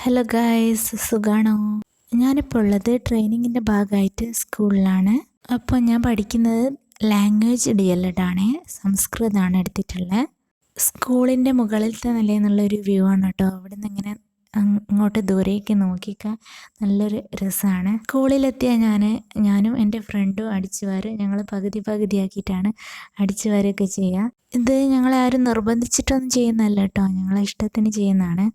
Hello guys സുഖാണോ? ഞാനിപ്പോൾ ഉള്ളത് ട്രെയിനിങ്ങിന്റെ ഭാഗമായിട്ട് സ്കൂളിലാണ്. അപ്പോൾ ഞാൻ പഠിക്കുന്നത് ലാംഗ്വേജ് ഡി എൽ സംസ്കൃതമാണ് എടുത്തിട്ടുള്ളത്. സ്കൂളിന്റെ മുകളിലത്തെ നിലയിൽ നിന്നുള്ളൊരു വ്യൂ ആണ് കേട്ടോ. അവിടെ നിന്ന് ഇങ്ങനെ അങ്ങോട്ട് ദൂരേക്ക് നോക്കിക്കാൻ നല്ലൊരു രസമാണ് സ്കൂളിലെത്തിയ ഞാൻ ഞാനും എന്റെ ഫ്രണ്ടും അടിച്ചു വാര് ഞങ്ങൾ പകുതി പകുതിയാക്കിയിട്ടാണ് അടിച്ചു വാരൊക്കെ ചെയ്യുക ഇത് ഞങ്ങളെ ആരും നിർബന്ധിച്ചിട്ടൊന്നും ചെയ്യുന്നതല്ല കേട്ടോ. ഞങ്ങളെ ഇഷ്ടത്തിന് ചെയ്യുന്നതാണ്.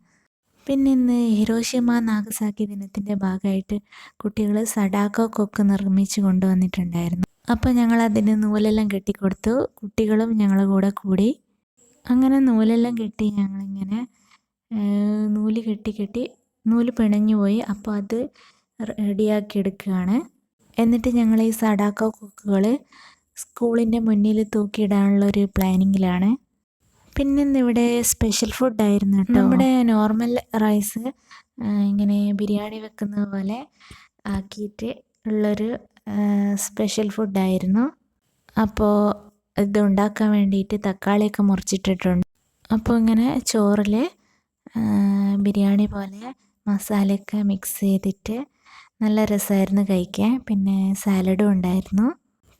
പിന്നെ ഇന്ന് ഹിരോഷിമ നാഗസാക്കി ദിനത്തിന്റെ ഭാഗമായിട്ട് കുട്ടികൾ സഡാക്കോ കൊക്ക് നിർമ്മിച്ച് കൊണ്ടുവന്നിട്ടുണ്ടായിരുന്നു. അപ്പോൾ ഞങ്ങൾ അതിന് നൂലെല്ലാം കെട്ടിക്കൊടുത്തു. കുട്ടികളും ഞങ്ങളുടെ കൂടെ കൂടി. അങ്ങനെ നൂലെല്ലാം കെട്ടി ഞങ്ങളിങ്ങനെ നൂൽ കെട്ടി കെട്ടി നൂൽ പിണഞ്ഞു പോയി. അപ്പോൾ അത് റെഡിയാക്കി എടുക്കുകയാണ്. എന്നിട്ട് ഞങ്ങൾ ഈ സഡാക്കോ കൊക്കുകൾ സ്കൂളിന്റെ മുന്നിൽ തൂക്കിയിടാനുള്ള ഒരു പ്ലാനിങ്ങിലാണ്. പിന്നെ ഇവിടെ സ്പെഷ്യൽ ഫുഡായിരുന്നു കേട്ടോ. നമ്മുടെ നോർമൽ റൈസ് ഇങ്ങനെ ബിരിയാണി വെക്കുന്ന പോലെ ആക്കിയിട്ട് ഉള്ളൊരു സ്പെഷ്യൽ ഫുഡായിരുന്നു അപ്പോൾ ഇത് ഉണ്ടാക്കാൻ വേണ്ടിയിട്ട് തക്കാളിയൊക്കെ മുറിച്ചിട്ടിട്ടുണ്ട്. അപ്പോൾ ഇങ്ങനെ ചോറിൽ ബിരിയാണി പോലെ മസാലയൊക്കെ മിക്സ് ചെയ്തിട്ട് നല്ല രസമായിരുന്നു കഴിക്കാൻ. പിന്നെ സാലഡും ഉണ്ടായിരുന്നു.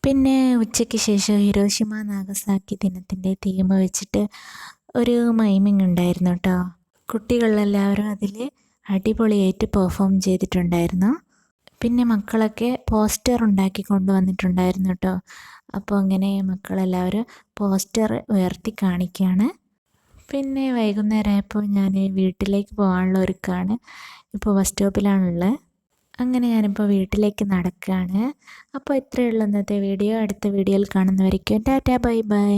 പിന്നെ ഉച്ചയ്ക്ക് ശേഷം ഹിരോഷിമ നാഗസാക്കി ദിനത്തിന്റെ തീം വെച്ചിട്ട് ഒരു മൈമിങ് ഉണ്ടായിരുന്നു കേട്ടോ കുട്ടികളെല്ലാവരും അതിൽ അടിപൊളിയായിട്ട് പെർഫോം ചെയ്തിട്ടുണ്ടായിരുന്നു. പിന്നെ മക്കളൊക്കെ പോസ്റ്റർ ഉണ്ടാക്കി കൊണ്ടുവന്നിട്ടുണ്ടായിരുന്നു കേട്ടോ അപ്പോൾ അങ്ങനെ മക്കളെല്ലാവരും പോസ്റ്റർ ഉയർത്തി കാണിക്കുകയാണ് പിന്നെ വൈകുന്നേരമായപ്പോൾ ഞാൻ വീട്ടിലേക്ക് പോകാനുള്ള ഒരുക്കാണ്. ഇപ്പോൾ ബസ് സ്റ്റോപ്പിലാണുള്ളത് അങ്ങനെ ഞാനിപ്പോൾ വീട്ടിലേക്ക് നടക്കുകയാണ് അപ്പോൾ ഇത്രയേ ഉള്ളൂ ഇന്നത്തെ വീഡിയോ. അടുത്ത വീഡിയോയിൽ കാണുന്നവരേക്കും ടാറ്റാ ബൈ ബൈ.